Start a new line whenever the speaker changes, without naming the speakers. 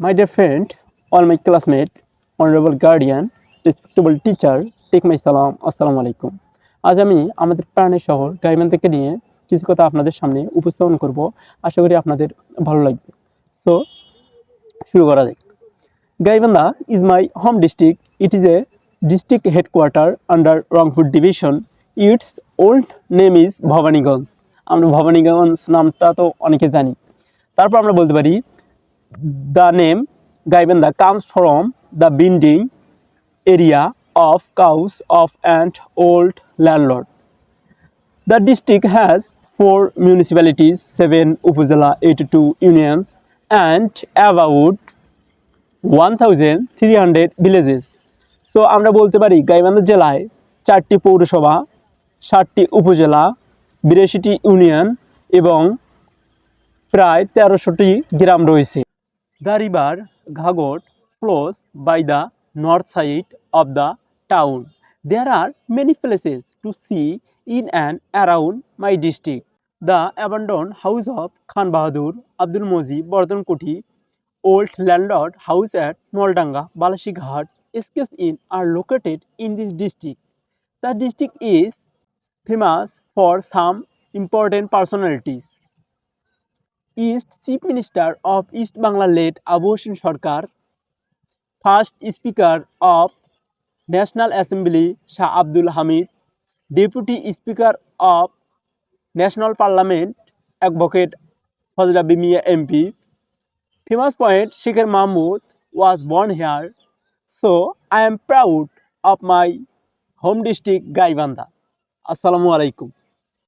My dear friend, all my classmates, honorable guardian, respectable teacher, take my salam, আসসালামু আলাইকুম আজ আমি আমাদের প্রাণের শহর গাইবান্ধাকে নিয়ে কিছু কথা আপনাদের সামনে উপস্থাপন করব। আশা করি আপনাদের ভালো লাগবে। সো শুরু করা যাক। Gaibandha is my home district it is a district headquarter under Rangpur division it's old name is Bhabaniganj আমরা ভবানীগঞ্জ নামটা তো অনেকে জানি। তারপর আমরা বলতে পারি the name Gaibanda comes from the binding area of cows of an old landlord. The district has four municipalities, seven upazila, 82 unions, and about 1,300 villages. So আমরা বলতে পারি গাইবান্ধা জেলায় চারটি পৌরসভা ষাটটি উপজেলা বিরাশিটি ইউনিয়ন এবং প্রায় তেরোশোটি গ্রাম রয়েছে The river Ghagot flows by the north side of the town. There are many places to see in and around my district. The abandoned house of Khan Bahadur, Abdul Mozi, Bardhankoti, old landlord house at Noldanga, Balashighat, SKS Inn are located in this district. The district is famous for some important personalities. East chief minister of east Bangla late Abu Hossain Sarkar first speaker of national assembly Shah Abdul Hamid deputy speaker of national parliament advocate ফজরা বিমিয়া MP famous point শেখের Mahmud was born here so I am proud of my home district Gaibandha আসসালামু আলাইকুম